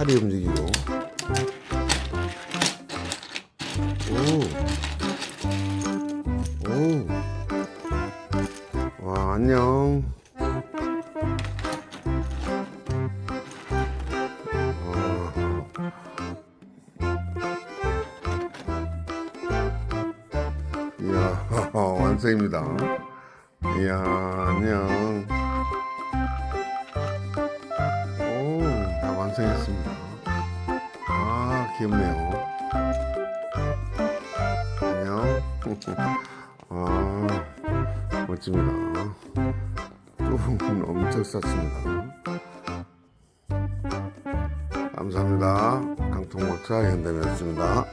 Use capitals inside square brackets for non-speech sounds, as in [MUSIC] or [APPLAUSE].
팔이 움직이고 오 안녕. 이야, [LAUGHS] 완성입니다. 이야, 안녕. 오, 다 완성했습니다. 아, 귀엽네요. 안녕. 아, [LAUGHS] 멋집니다. 엄청 쌌습니다. 감사합니다. 강통목차 현대면습니다